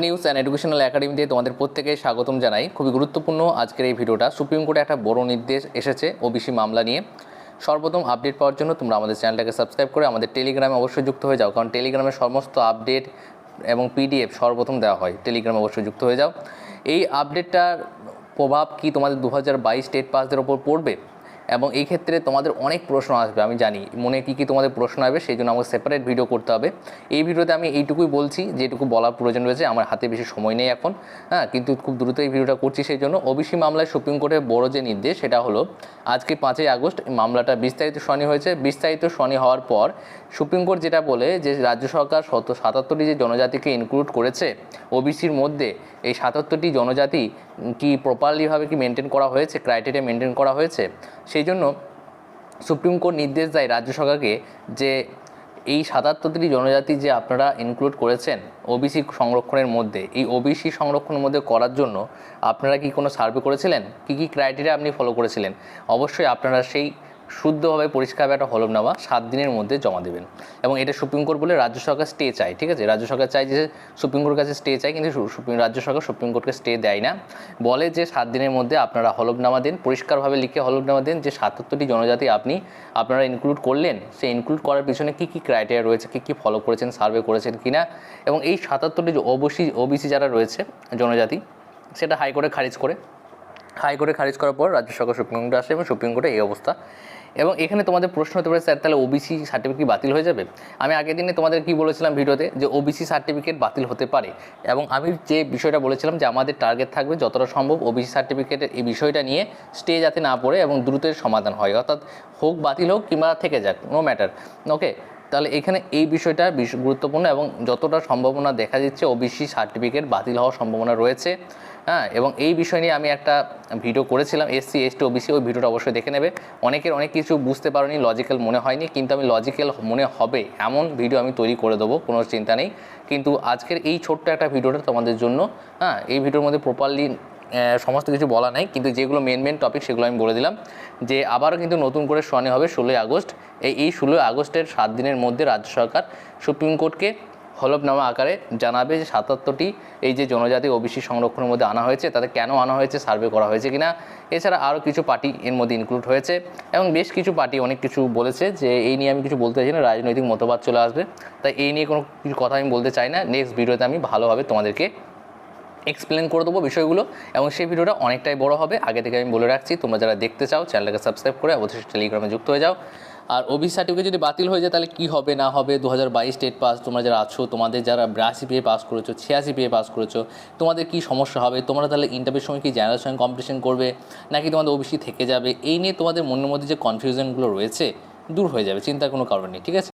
News and educational একাডেমিতে তোমাদের প্রত্যেকে স্বাগতম জানাই। খুবই গুরুত্বপূর্ণ আজকের এই ভিডিওটা। সুপ্রিম কোর্টে একটা বড় নির্দেশ এসেছে ওবিসি মামলা নিয়ে। সর্বপ্রথম আপডেট পাওয়ার জন্য তোমরা আমাদের চ্যানেলটাকে সাবস্ক্রাইব করে আমাদের টেলিগ্রামে অবশ্যই যুক্ত হয়ে যাও। কারণ টেলিগ্রামে সমস্ত আপডেট এবং পিডিএফ সর্বপ্রথম দেওয়া হয়। টেলিগ্রামে অবশ্যই যুক্ত হয়ে যাও। এই আপডেটটার প্রভাব কি তোমাদের দু হাজার বাইশ স্টেট পাসদের ওপর পড়বে? এবং এই ক্ষেত্রে তোমাদের অনেক প্রশ্ন আসবে, আমি জানি। মনে কী কী তোমাদের প্রশ্ন আসবে, সেই জন্য আমাকে সেপারেট ভিডিও করতে হবে। এই ভিডিওতে আমি এইটুকুই বলছি, যেটুকু বলার প্রয়োজন রয়েছে, আমার হাতে বেশি সময় নেই এখন হ্যাঁ কিন্তু খুব দ্রুত এই ভিডিওটা করছি, সেই জন্য ওবিসি মামলায় সুপ্রিম কোর্টের বড় যে নির্দেশ, সেটা হলো আজকে পাঁচই আগস্ট মামলাটা বিস্তারিত শুনানি হয়েছে। বিস্তারিত শুনানি হওয়ার পর সুপ্রিম কোর্ট যেটা বলে যে রাজ্য সরকার শত সাতাত্তরটি যে জনজাতিকে ইনক্লুড করেছে, ওবিসির মধ্যে এই সাতাত্তরটি জনজাতি কি প্রপারলিভাবে কি মেনটেন করা হয়েছে ক্রাইটেরিয়া মেনটেন করা হয়েছে, সেই জন্য সুপ্রিম কোর্ট নির্দেশ দেয় রাজ্য সরকারকে যে এই সাতাত্তরটি জনজাতি যে আপনারা ইনক্লুড করেছেন ওবিসি সংরক্ষণের মধ্যে, এই ওবিসি সংরক্ষণের মধ্যে করার জন্য আপনারা কি কোনো সার্ভে করেছিলেন? কি কি ক্রাইটেরিয়া আপনি ফলো করেছিলেন? অবশ্যই আপনারা সেই শুদ্ধভাবে পরিষ্কারভাবে একটা হলফনামা সাত দিনের মধ্যে জমা দেবেন। এবং এটা সুপ্রিম কোর্ট বলে রাজ্য সরকার স্টে চায়, ঠিক আছে? রাজ্য সরকার চায় যে সুপ্রিম কোর্টের কাছে স্টে চায়, কিন্তু রাজ্য সরকার সুপ্রিম কোর্টকে স্টে দেয় না। বলে যে সাত দিনের মধ্যে আপনারা হলফনামা দেন, পরিষ্কারভাবে লিখে হলফনামা দেন যে সাতাত্তরটি জনজাতি আপনি, আপনারা ইনক্লুড করলেন, সেই ইনক্লুড করার পিছনে কী কী ক্রাইটেরিয়া রয়েছে, কী কী ফলো করেছেন সার্ভে করেছেন কিনা? এবং এই সাতাত্তরটি যে ওবিসি ওবিসি যারা রয়েছে জনজাতি, সেটা হাইকোর্টে খারিজ করে। হাইকোর্টে খারিজ করার পর রাজ্য সরকার সুপ্রিম কোর্টে আসে এবং সুপ্রিম কোর্টে এই অবস্থা এবং এখানে তোমাদের প্রশ্ন হতে পারে, স্যার, তাহলে ওবিসি সার্টিফিকেট বাতিল হয়ে যাবে? আমি আগের দিনে তোমাদের কি বলেছিলাম ভিডিওতে? যে ওবিসি সার্টিফিকেট বাতিল হতে পারে। এবং আমি যে বিষয়টা বলেছিলাম যে আমাদের টার্গেট থাকবে যতটা সম্ভব ওবিসি সার্টিফিকেটের এই বিষয়টা নিয়ে স্টে যাতে না পড়ে এবং দ্রুতের সমাধান হয়। অর্থাৎ হোক, বাতিল হোক, কিংবা থেকে যাক নো ম্যাটার ওকে তাহলে এখানে এই বিষয়টা গুরুত্বপূর্ণ এবং যতটা সম্ভাবনা দেখা যাচ্ছে ওবিসি সার্টিফিকেট বাতিল হওয়ার সম্ভাবনা রয়েছে। হ্যাঁ এবং এই বিষয় নিয়ে আমি একটা ভিডিও করেছিলাম এসসি এসটি ওবিসি ওই ভিডিওটা অবশ্যই দেখে নেবে। অনেকের অনেক কিছু বুঝতে পারোনি লজিক্যাল মনে হয়নি, কিন্তু আমি লজিক্যাল মনে হবে, এমন ভিডিও আমি তৈরি করে দেবো, কোনো চিন্তা নেই। কিন্তু আজকের এই ছোট্ট একটা ভিডিওটা তোমাদের জন্য হ্যাঁ এই ভিডিওর মধ্যে প্রপারলি সমস্ত কিছু বলা নাই, কিন্তু যেগুলো মেন মেন টপিক সেগুলো আমি বলে দিলাম, যে আবারও কিন্তু নতুন করে শুনানি হবে, ষোলোই আগস্ট। এই এই ষোলোই আগস্টের সাত দিনের মধ্যে রাজ্য সরকার সুপ্রিম কোর্টকে হলফনামা আকারে জানাবে যে সাতাত্তরটি এই যে জনজাতি ওবিসি সংরক্ষণের মধ্যে আনা হয়েছে তাদের কেন আনা হয়েছে, সার্ভে করা হয়েছে কিনা, এছাড়া আরও কিছু পার্টি এর মধ্যে ইনক্লুড হয়েছে এবং বেশ কিছু পার্টি অনেক কিছু বলেছে যে এই নিয়ে আমি কিছু বলতে চাই না, রাজনৈতিক মতবাদ চলে আসবে। তাই এই নিয়ে কোনো কিছু কথা আমি বলতে চাই না। নেক্সট ভিডিওতে আমি ভালোভাবে তোমাদেরকে এক্সপ্লেন করে দেবো বিষয়গুলো এবং সেই ভিডিওটা অনেকটাই বড় হবে। আগে থেকে আমি বলে রাখছি, তোমরা যারা দেখতে চাও, চ্যানেলটাকে সাবস্ক্রাইব করে অবশ্যই টেলিগ্রামে যুক্ত হয়ে যাও। আর ওবি সার্টিফিকেট যদি বাতিল হয়ে যায়, তাহলে কী হবে, না হবে? দু হাজার বাইশ স্টেট পাস তোমরা যারা আছো, তোমাদের যারা বিরাশি পেয়ে পাস করেছ, ছিয়াশি পেয়ে পাস করেছ, তোমাদের কি সমস্যা হবে? তোমরা তাহলে ইন্টারভিউর সময় কি জেনারেল সঙ্গে কম্পিটিশন করবে, নাকি তোমাদের ওবিসি থেকে যাবে? এই নিয়ে তোমাদের মনের মধ্যে যে কনফিউশনগুলো রয়েছে, দূর হয়ে যাবে, চিন্তার কোনো কারণ নেই, ঠিক আছে?